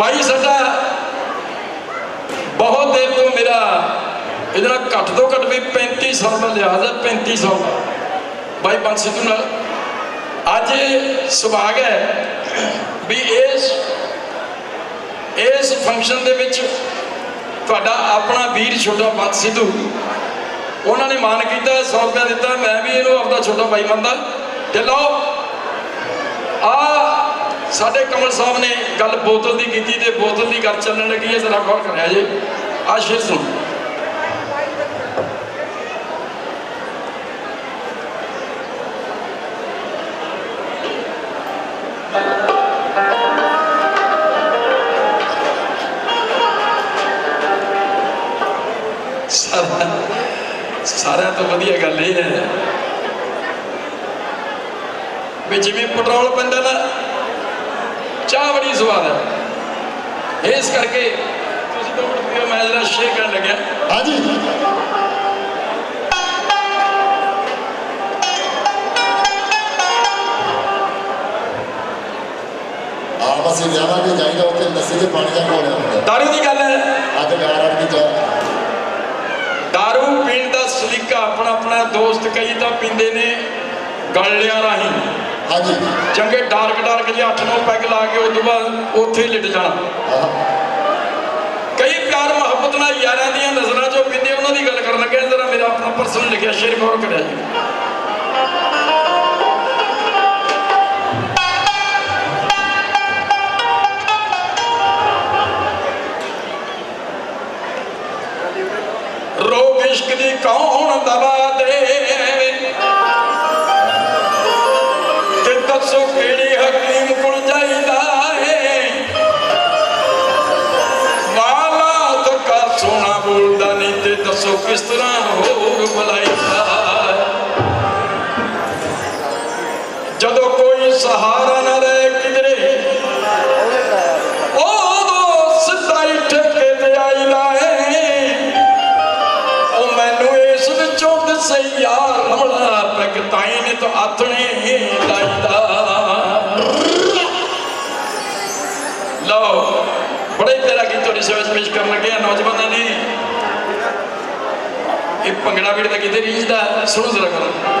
ਭਾਈ ਸਾਡਾ ਬਹੁਤ ਦੇਰ ਤੋਂ ਮੇਰਾ ਇਹਦੇ ਨਾਲ ਘੱਟ ਤੋਂ ਘੱਟ ਵੀ 35 ਸਾਲ ਦਾ ਲਿਹਾਜ਼ ਹੈ 35 ਸਾਲ ਦਾ ਭਾਈ ਬੰਦ ਸਿੱਧੂ ਨਾਲ ਅੱਜ ਸੁਭਾਗ ਹੈ ਵੀ ਇਸ ਇਸ ਫੰਕਸ਼ਨ ਦੇ ਵਿੱਚ ਤੁਹਾਡਾ ਆਪਣਾ ਵੀਰ ਛੋਟਾ ਬੰਦ ਸਿੱਧੂ ਉਹਨਾਂ ਨੇ ਮਾਨ ਕੀਤਾ 100 ਰੁਪਇਆ ਦਿੱਤਾ, ਮੈਂ ਵੀ ਇਹਨੂੰ ਆਪਦਾ ਛੋਟਾ ਭਾਈ ਮੰਨਦਾ। ਤੇ ਲਓ ਆ ਸਾਡੇ ਕਮਲ ਸਾਹਿਬ ਨੇ ਗੱਲ ਬੋਤਲ ਦੀ ਕੀਤੀ ਤੇ ਬੋਤਲ ਦੀ ਗੱਲ ਚੱਲਣ ਲੱਗੀ ਹੈ, ਜ਼ਰਾ ਗੌਰ ਕਰਿਆ ਜੇ। ਆ ਸ਼ੇਰ ਸੁਣ। ਸਾਰਿਆਂ ਤੋਂ ਵਧੀਆ ਗੱਲ ਇਹ ਹੈ ਵੀ ਜਿਵੇਂ ਪੈਟਰੋਲ ਪੈਂਦਾ ਨਾ ਚਾਹ ਬੜੀ ਸਵਾਦ ਹੈ। ਇਸ ਕਰਕੇ ਤੁਸੀਂ ਦੋ ਮਿੰਟ ਪੀਓ ਮੈਂ ਜਰਾ ਸ਼ੇਅਰ ਕਰਨ ਲੱਗਿਆ ਹਾਂਜੀ। ਆ ਬਸ ਇਹ ਜਾਣਾ ਵੀ ਜਾਈਦਾ ਉੱਥੇ ਲੱਸੀ ਤੇ ਪਾਣੀ ਦਾ ਕੋਲਿਆ ਹੁੰਦਾ। ਦਾਰੂ ਦੀ ਗੱਲ ਹੈ। ਅੱਜ ਗਾਰਾਂ ਦੀ ਜਾ ਦਾਰੂ ਪੀਣ ਦਾ ਸਲੀਕਾ ਆਪਣਾ ਆਪਣਾ ਦੋਸਤ ਕਈ ਤਾਂ ਪੀਂਦੇ ਨੇ ਗਲਿਆਂ ਰਾਹੀਂ। ਹਾਂਜੀ। ਚੰਗੇ ਡਾਰਕ ਡਾਰਕ ਜਿਹੇ 8-9 ਪੈਗ ਲਾ ਕੇ ਉਸ ਤੋਂ ਬਾਅਦ ਉੱਥੇ ਹੀ ਲਿਟ ਜਾਣਾ। ਕਈ ਪਿਆਰ ਮੁਹੱਬਤ ਨਾਲ ਯਾਰਾਂ ਦੀਆਂ ਨਜ਼ਰਾਂ ਚੋਂ ਪੀਂਦੇ ਉਹਨਾਂ ਦੀ ਗੱਲ ਕਰਨ ਲੱਗਿਆ ਜਰਾ ਮੇਰਾ ਆਪਣਾ ਪਰਸਨਲ ਲਿਖਿਆ ਸ਼ੇਰ ਗੌਰ ਕਰਿਆ ਜੀ। ਵਿੱਚੋਂ ਦੱਸੇ ਯਾਰ, ਰਮਲਾ ਪੈਗ ਤਾਈ ਨੇ ਤਾਂ ਆਥਣੇ ਲਾਈਦਾ। ਲਓ, ਬੜੇ ਪਿਆਰਾ ਗੀਤ ਤੁਹਾਡੀ ਸੇਵਾ ਕਰਨ ਲੱਗੇ ਨੌਜਵਾਨਾਂ ਨੇ। ਇਹ ਭੰਗੜਾ ਵੀੜ ਦਾ ਕਿਤੇ ਰੀਝਦਾ, ਸੁਣੋ ਜ਼ਰਾ ਗੱਲ।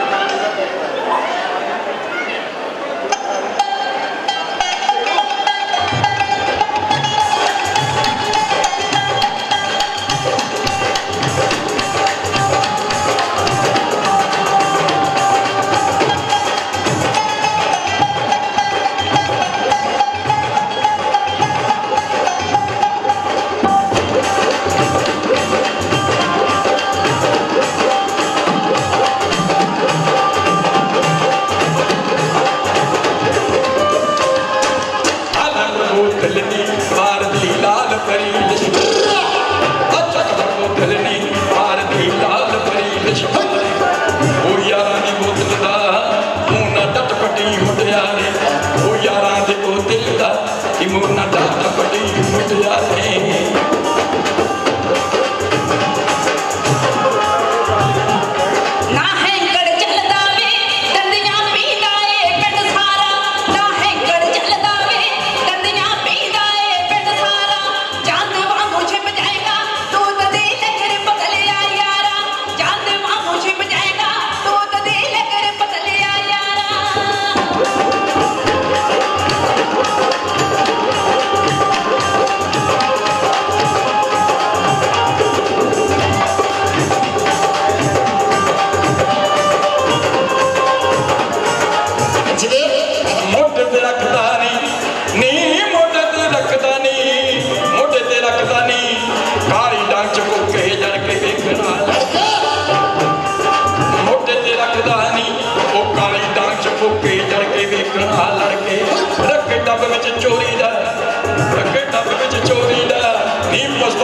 ellos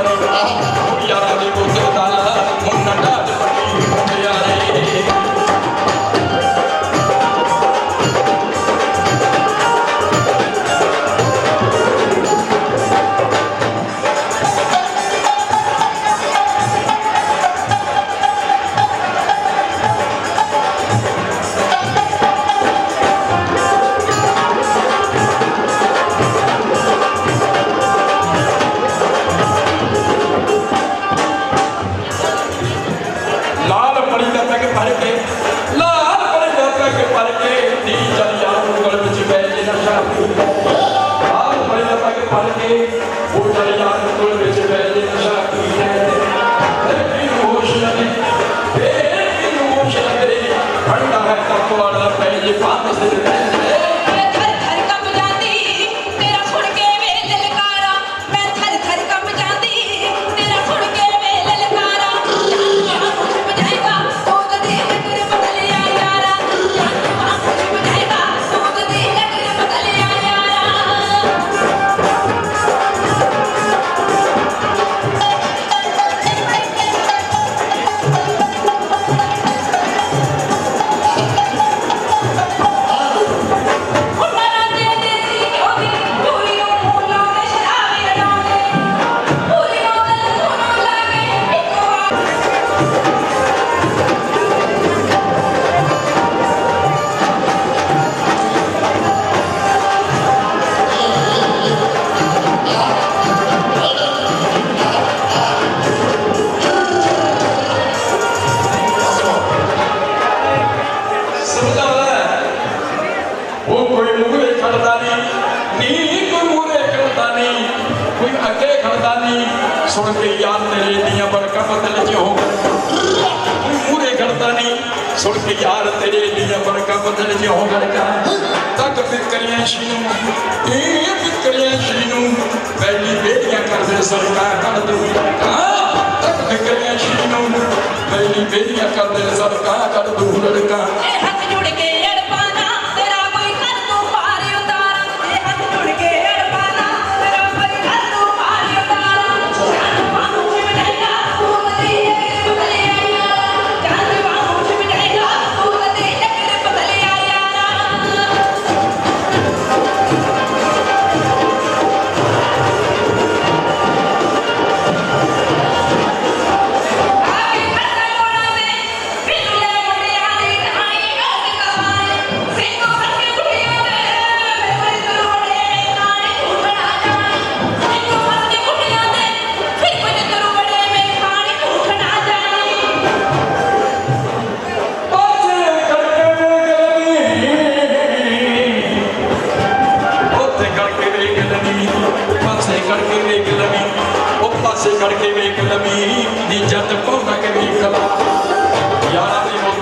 Gracias. ਕੇ ਲਾਲ ਪਰੀ ਦਾ ਪੈਗ ਭਰ ਕੇ ਨੀ ਚੱਲ ਯਾਰ ਉਂਗਲ ਵਿੱਚ ਪੈ ਜੇ ਨਸ਼ਾ ਲਾਲ ਪਰੀ ਦਾ ਪੈਗ ਭਰ ਕੇ ਉਹ ਚੱਲ ਯਾਰ ਉਂਗਲ ਵਿੱਚ ਪੈ ਜੇ ਨਸ਼ਾ ਪੀ ਲੈ ਤੇ ਕੀ ਹੋਸ਼ ਲਗੇ ਤੇ ਕੀ ਹੋਸ਼ ਲਗੇ ਠੰਡਾ ਹੈ ਕੱਪ ਵਾਲਾ ਪੈ ਜੇ ਪਾਸ ਦੇ ਸੁਣ ਕੇ ਯਾਰ ਤੇਰੇ ਦੀਆਂ ਬਰਕਤਾਂ ਬਦਲ ਚ ਹੋ ਮੂਹਰੇ ਖੜਦਾ ਨਹੀਂ, ਸੁਣ ਕੇ ਯਾਰ ਤੇਰੇ ਦੀਆਂ ਬਰਕਤਾਂ ਬਦਲ ਚ ਹੋ ਗੜਕਾ ਤੱਕ ਫਿਕਰੀਆਂ ਸ਼ੀਨੂੰ ਇਹ ਫਿਕਰੀਆਂ ਸ਼ੀਨੂੰ, ਪਹਿਲੀ ਬੇੜੀਆਂ ਕਰਦੇ ਸਰਕਾਰ ਕੱਢ ਦੂ ਤੱਕ ਫਿਕਰੀਆਂ ਸ਼ੀਨੂੰ, ਪਹਿਲੀ ਬੇੜੀਆਂ ਕਰਦੇ ਸਰਕਾਰ ਕੱਢ ਦੂ ਲੜਕਾ ਪਾਸੇ ਕਰਕੇ ਵੇਖ ਲਵੀ, ਉਹ ਪਾਸੇ ਕਰਕੇ ਵੇਖ ਲਵੀ, ਨੀ ਜੱਟ ਪਾਉਂਦਾ ਕੇ ਵੇਖ ਲਾ ਯਾਰਾਂ ਦੇ